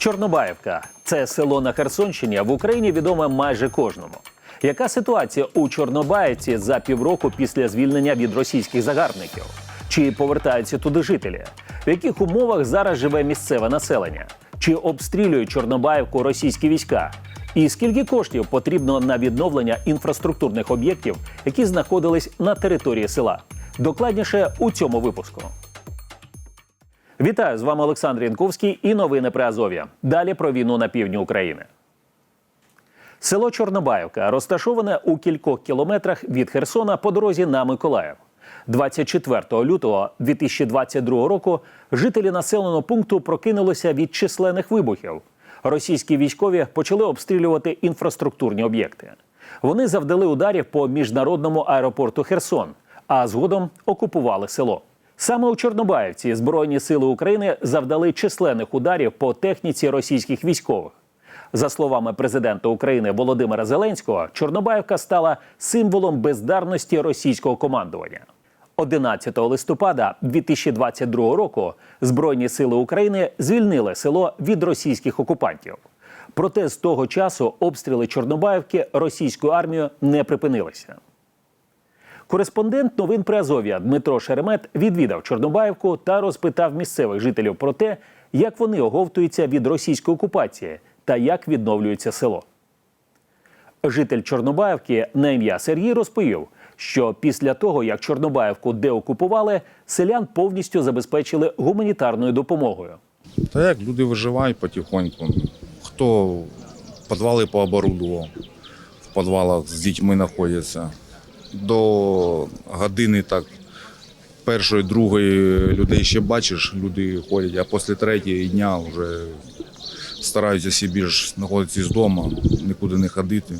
Чорнобаївка це село на Херсонщині, в Україні відоме майже кожному. Яка ситуація у Чорнобаївці за півроку після звільнення від російських загарбників? Чи повертаються туди жителі? В яких умовах зараз живе місцеве населення? Чи обстрілюють Чорнобаївку російські війська? І скільки коштів потрібно на відновлення інфраструктурних об'єктів, які знаходились на території села? Докладніше у цьому випуску. Вітаю з вами Олександр Янковський і новини при Азов'я. Далі про війну на півдні України. Село Чорнобаївка розташоване у кількох кілометрах від Херсона по дорозі на Миколаїв. 24 лютого 2022 року жителі населеного пункту прокинулися від численних вибухів. Російські військові почали обстрілювати інфраструктурні об'єкти. Вони завдали ударів по міжнародному аеропорту Херсон, а згодом окупували село. Саме у Чорнобаївці Збройні сили України завдали численних ударів по техніці російських військових. За словами президента України Володимира Зеленського, Чорнобаївка стала символом бездарності російського командування. 11 листопада 2022 року Збройні сили України звільнили село від російських окупантів. Проте з того часу обстріли Чорнобаївки російською армією не припинилися. Кореспондент новин Приазов'я Дмитро Шеремет відвідав Чорнобаївку та розпитав місцевих жителів про те, як вони оговтуються від російської окупації та як відновлюється село. Житель Чорнобаївки на ім'я Сергій розповів, що після того, як Чорнобаївку деокупували, селян повністю забезпечили гуманітарною допомогою. Та як люди виживають потихоньку. Хто підвали пооборудував, в підвалах з дітьми знаходяться. До години так першої, другої людей ще бачиш, люди ходять, а після третього дня вже стараються всі більш знаходитися з дому, нікуди не ходити.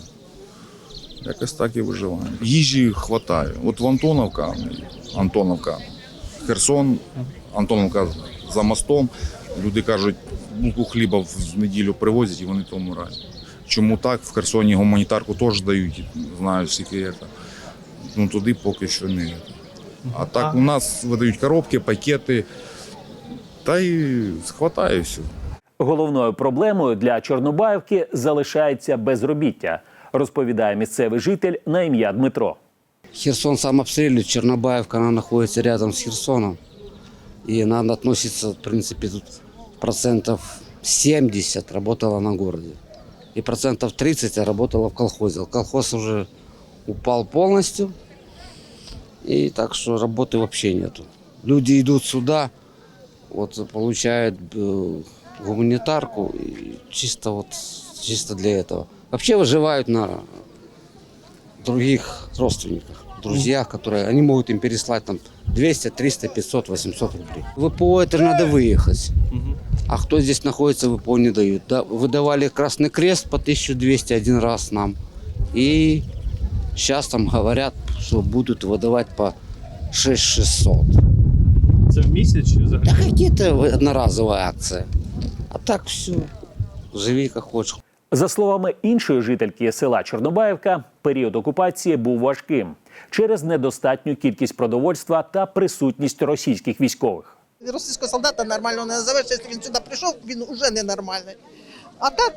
Якось так і виживаємо. Їжі вистачає. От в Антоновка, Антоновка, Херсон, Антоновка за мостом. Люди кажуть, булку хліба в неділю привозять і вони тому раді. Чому так? В Херсоні гуманітарку теж дають, знаю, скільки це. Ну туди поки що не. А так у нас видають коробки, пакети, та й хватає все. Головною проблемою для Чорнобаївки залишається безробіття, розповідає місцевий житель на ім'я Дмитро. Херсон сам обстреливает, Чернобаевка, она находится рядом с Херсоном. И она относится, в принципе, тут процентов 70 работала на городе. И процентов 30 работала в колхозе. Колхоз уже упал полностью. И так что работы вообще нету. Люди идут сюда, вот получают э, гуманитарку, и чисто вот чисто для этого. Вообще выживают на других родственниках, друзьях, которые они могут им переслать там 200, 300, 500, 800 рублей. ВПО это надо выехать. А кто здесь находится, ВПО не дают. Да, выдавали Красный Крест по 1200 один раз нам. И сейчас там говорят, что будут выдавать по 6600. Це в місяць чи взагалі? Да какие-то одноразовая акция. А так все. Живи как хочешь. За словами іншої жительки села Чорнобаївка, період окупації був важким через недостатню кількість продовольства та присутність російських військових. Російського солдата нормально не назовеш, якщо він сюди прийшов, він вже ненормальний. А так,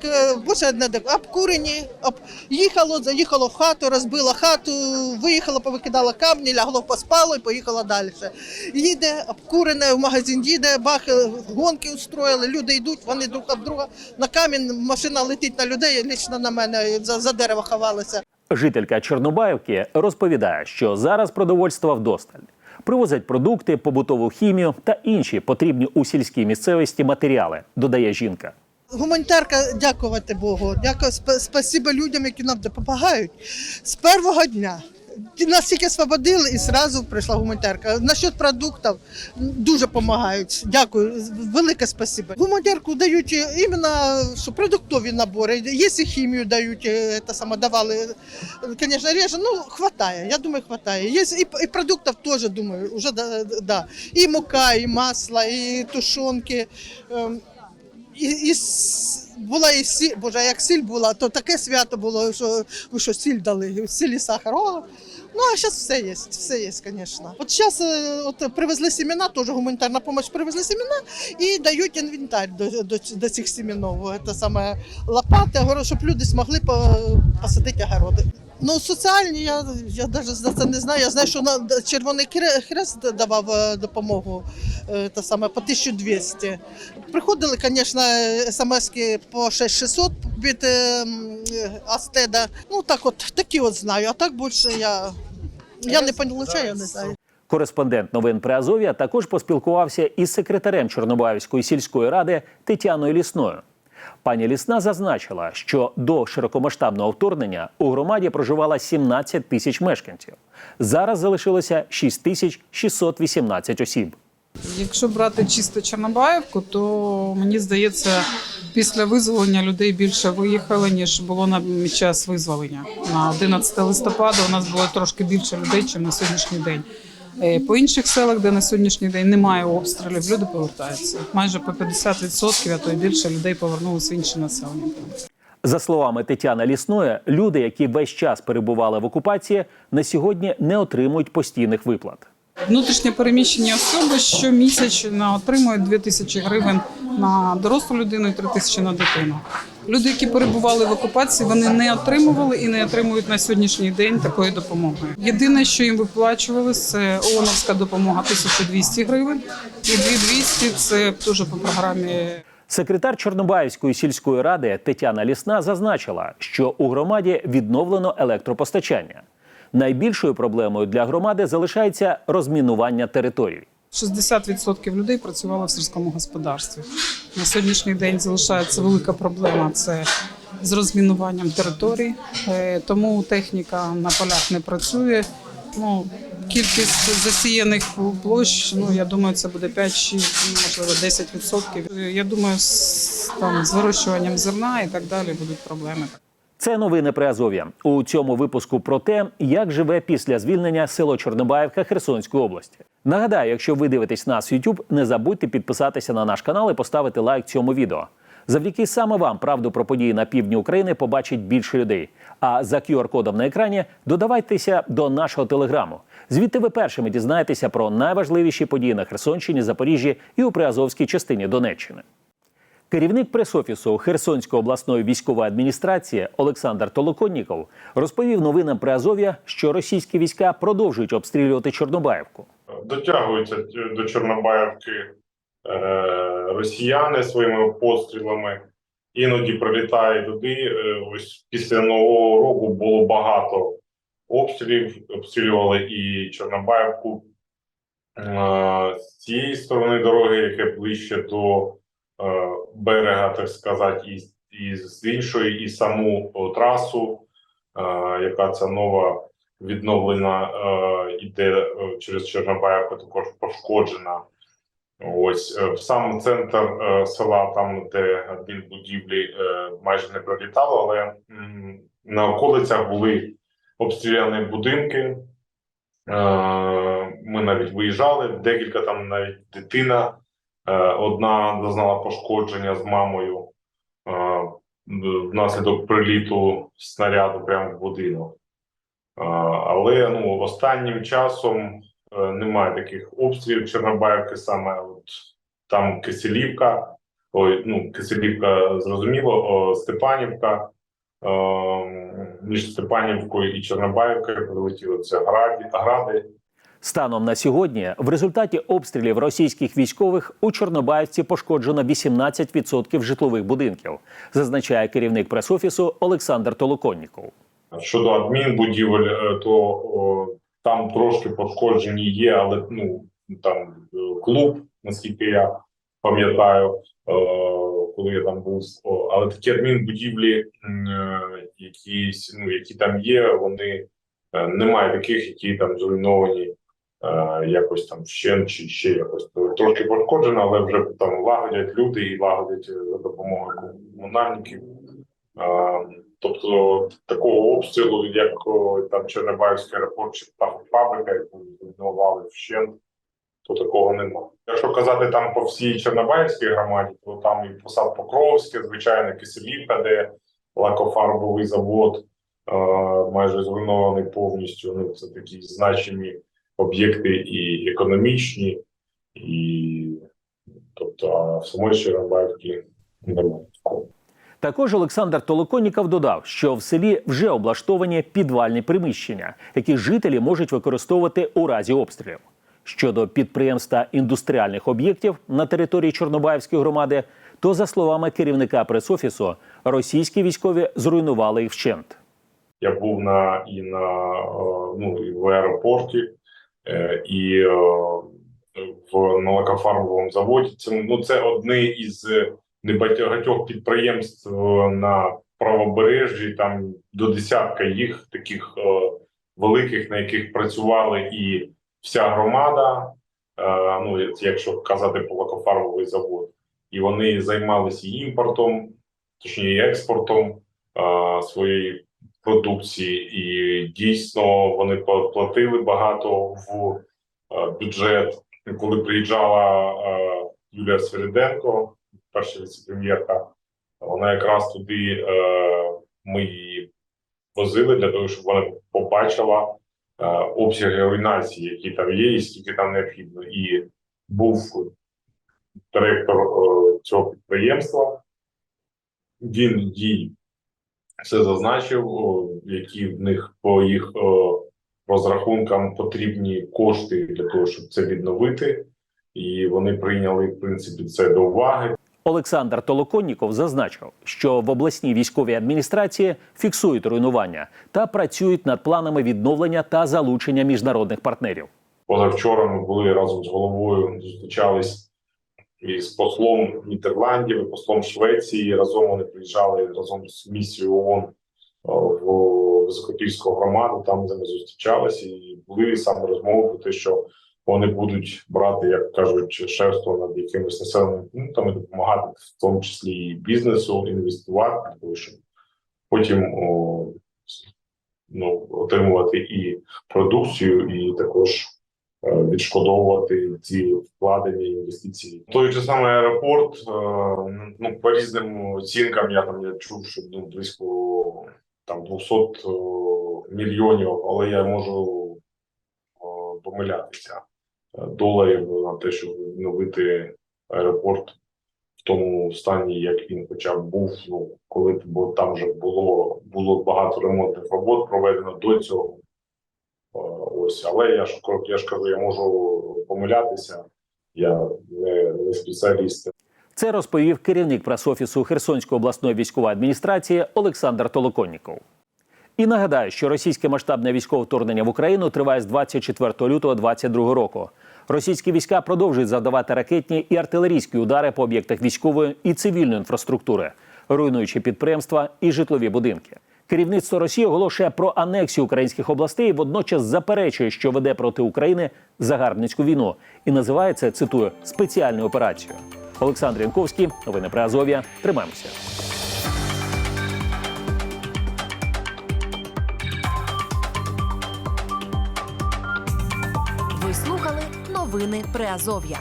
більше не обкурені, об... їхало, заїхало в хату, розбило хату, виїхало, повикидало камні, лягло, поспало і поїхало далі. Їде, обкурене, в магазин їде, бах, гонки устроїли, люди йдуть, вони друг об друга. На камінь машина летить на людей, лічно на мене за, за дерево ховалися. Жителька Чорнобаївки розповідає, що зараз продовольства вдосталь. Привозять продукти, побутову хімію та інші потрібні у сільській місцевості матеріали, додає жінка. Гуманітарка, дякувати Богу. Дякую, сп- спасибо людям, які нам допомагають. З першого дня нас тільки освободили і одразу прийшла гуманітарка. Насчет продуктів дуже допомагають. Дякую, велике спасибо. Гуманітарку дають іменно що продуктові набори. Є і хімію дають, е, те саме давали. Звісно, реже, ну хватає. Я думаю, хватає. Є і, і продуктів теж думаю, уже да, да. І мука, і масло, і тушонки. І, і була і сіль, боже, як сіль була, то таке свято було, що що сіль дали, сіль і сахар. О, Ну, а зараз все є, все є, звісно. От зараз от привезли семена, теж гуманітарна допомога, привезли семена і дають інвентар до, до, до цих семенов. Це саме лопати, щоб люди змогли посадити огороди. Ну, соціальні, я, я навіть за це не знаю. Я знаю, що на Червоний Хрест давав е, допомогу е, те саме, по 1200. Приходили, звісно, смски по 6600 від е, Астеда. Ну, так от, такі от знаю, а так більше я, я не получаю, не знаю. Кореспондент новин при Приазов'я також поспілкувався із секретарем Чорнобаївської сільської ради Тетяною Лісною. Пані Лісна зазначила, що до широкомасштабного вторгнення у громаді проживало 17 тисяч мешканців. Зараз залишилося 6 тисяч 618 осіб. Якщо брати чисто Чорнобаївку, то мені здається, після визволення людей більше виїхало, ніж було на час визволення. На 11 листопада у нас було трошки більше людей, ніж на сьогоднішній день. Е, По інших селах, де на сьогоднішній день немає обстрілів, люди повертаються. Майже по 50%, а то й більше людей повернулися в інші населення. За словами Тетяни Лісної, люди, які весь час перебували в окупації, на сьогодні не отримують постійних виплат. Внутрішньо переміщені особи щомісячно отримують 2 тисячі гривень на дорослу людину і 3 тисячі на дитину. Люди, які перебували в окупації, вони не отримували і не отримують на сьогоднішній день такої допомоги. Єдине, що їм виплачували, це ООНовська допомога 1200 гривень, і 2200 – це теж по програмі Секретар Чорнобаївської сільської ради Тетяна Лісна зазначила, що у громаді відновлено електропостачання. Найбільшою проблемою для громади залишається розмінування територій. 60% людей працювало в сільському господарстві. На сьогоднішній день залишається велика проблема це з розмінуванням територій, Е, тому техніка на полях не працює. Ну, кількість засіяних площ, ну я думаю, це буде 5-6, можливо, 10%. Е, Я думаю, з, там, з вирощуванням зерна і так далі будуть проблеми. Це новини при Азов'я. У цьому випуску про те, як живе після звільнення село Чорнобаївка Херсонської області. Нагадаю, якщо ви дивитесь нас в YouTube, не забудьте підписатися на наш канал і поставити лайк цьому відео. Завдяки саме вам правду про події на півдні України побачить більше людей. А за QR-кодом на екрані додавайтеся до нашого телеграму. Звідти ви першими дізнаєтеся про найважливіші події на Херсонщині, Запоріжжі і у Приазовській частині Донеччини. Керівник пресофісу Херсонської обласної військової адміністрації Олександр Толоконніков розповів новинам Приазов'я, що російські війська продовжують обстрілювати Чорнобаївку. дотягуються до Чорнобаївки е, росіяни своїми пострілами. Іноді прилітає туди. Е, ось після нового року було багато обстрілів. Обстрілювали і Чорнобаївку е, з цієї сторони дороги, яке ближче до берега, так сказати, і, і з іншої, і саму трасу, е, яка це нова відновлена е, іде е, через Чорнобаївку, також пошкоджена. Ось е, в сам центр е, села, там де адмінбудівлі е, майже не пролітало, але на околицях були обстріляні будинки. Е, ми навіть виїжджали, декілька там навіть дитина е, одна зазнала пошкодження з мамою е, внаслідок приліту снаряду прямо в будинок. Е, Але ну останнім часом е, немає таких обстрілів Чорнобаївки, саме от там Киселівка, ой, ну Киселівка зрозуміло, Степанівка. е, Між Степанівкою і Чорнобаївкою прилетіли це гради. Станом на сьогодні, в результаті обстрілів російських військових у Чорнобаївці пошкоджено 18% житлових будинків, зазначає керівник пресофісу Олександр Толоконніков. Щодо адмінбудівель, е, то о, там трошки пошкоджені є, але ну там е, клуб, наскільки я пам'ятаю, е, коли я там був, О, але такі адмінбудівлі, якісь, ну, які там є, вони немає таких, які там зруйновані якось там вщент чи ще якось. Трошки пошкоджено, але вже там лагодять люди і лагодять е, за допомогою комунальників. Е, Тобто такого обстрілу, як там Чорнобаївський аеропорт чи фабрика, яку зруйнували вщент, то такого немає. Якщо казати там по всій Чорнобаївській громаді, то там і посад Покровське, звичайно, Киселівка, де лакофарбовий завод, майже зруйнований повністю. Ну, це такі значимі об'єкти і економічні, і тобто а в самої Чорнобаївки немає. Також Олександр Толоконніков додав, що в селі вже облаштовані підвальні приміщення, які жителі можуть використовувати у разі обстрілів. Щодо підприємств та індустріальних об'єктів на території Чорнобаївської громади, то за словами керівника пресофісу, російські військові зруйнували їх вщент. Я був на і на е, ну і в аеропорті, і е, в на лакофармовому заводі. Це ну це одне із небагатьох підприємств е, на правобережжі. Там до десятка їх таких е, великих, на яких працювали і вся громада. е, Ну якщо казати про лакофармовий завод, і вони займалися імпортом, точніше експортом е, своєї продукції, і дійсно вони платили багато в е, бюджет. Коли приїжджала е, Юлія Свириденко, перша віце-прем'єрка, вона якраз туди е, ми її возили для того, щоб вона побачила обсяги руйнації, які там є, і скільки там необхідно. І був директор цього підприємства. Він їй все зазначив, які в них по їх розрахункам потрібні кошти для того, щоб це відновити, і вони прийняли в принципі це до уваги. Олександр Толоконніков зазначив, що в обласній військовій адміністрації фіксують руйнування та працюють над планами відновлення та залучення міжнародних партнерів. Позавчора ми були разом з головою, зустрічались із послом Нідерландів, і послом Швеції. Разом вони приїжджали разом з місією ООН в Високопільську громаду. Там де ми зустрічалися, і були саме розмови про те, що вони будуть брати, як кажуть, шефство над якимись населеними пунктами, допомагати в тому числі і бізнесу, інвестувати того, щоб потім о, ну, отримувати і продукцію, і також е, відшкодовувати ці вкладені інвестиції. Той же самий аеропорт, е, ну по різним оцінкам, я там я чув, що ну, близько там 200 е, мільйонів, але я можу е, помилятися е, доларів на те, щоб відновити аеропорт в тому стані, як він хоча б був. Ну коли бо там вже було було багато ремонтних робот проведено до цього. Е, Ось, але я ж я ж кажу, я можу помилятися. Я не, не спеціаліст. Це розповів керівник пресофісу Херсонської обласної військової адміністрації Олександр Толоконніков. І нагадаю, що російське масштабне військове вторгнення в Україну триває з 24 лютого 2022 року. Російські війська продовжують завдавати ракетні і артилерійські удари по об'єктах військової і цивільної інфраструктури, руйнуючи підприємства і житлові будинки. Керівництво Росії оголошує про анексію українських областей, водночас заперечує, що веде проти України загарбницьку війну, і називає це цитую спеціальною операцією. Олександр Янковський, новини при Азов'я. Тримаємося. Ви слухали новини Приазов'я.